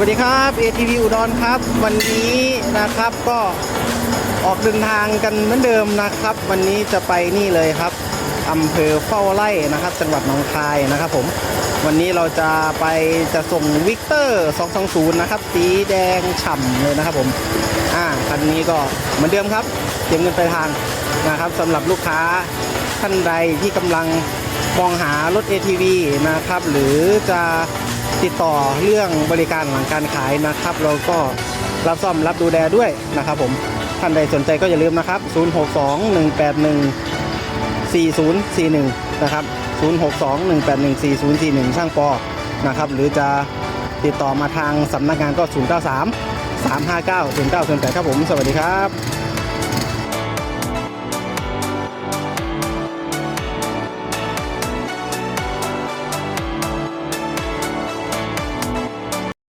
วัสดีครับ ATV อุดรครับ วันนี้นะครับก็ออกเดินทางกันเหมือนเดิมนะครับ วันนี้จะไปนี่เลยครับอำเภอเฝ้าไร่นะครับ จังหวัดหนองคายนะครับผมวันนี้เราจะไปจะส่งวิกเตอร์220 นะครับ สีแดงฉ่ำเลยนะครับผมอ่าคันนี้ก็เหมือนเดิมครับเก็บเงินปลายทางนะครับสำหรับลูกค้าท่านใดที่กำลังมองหารถ ATV นะครับ หรือจะ ติดต่อเรื่องบริการหลังการขายนะครับเราก็รับซ่อมรับดูแลด้วยนะครับผมท่านใดสนใจก็อย่าลืมนะครับ 062 181 4041 นะครับ 062 181 4041 ช่างปอนะครับ หรือจะติดต่อมาทางสำนักงานก็ 093 359 0908 ครับผม สวัสดีครับ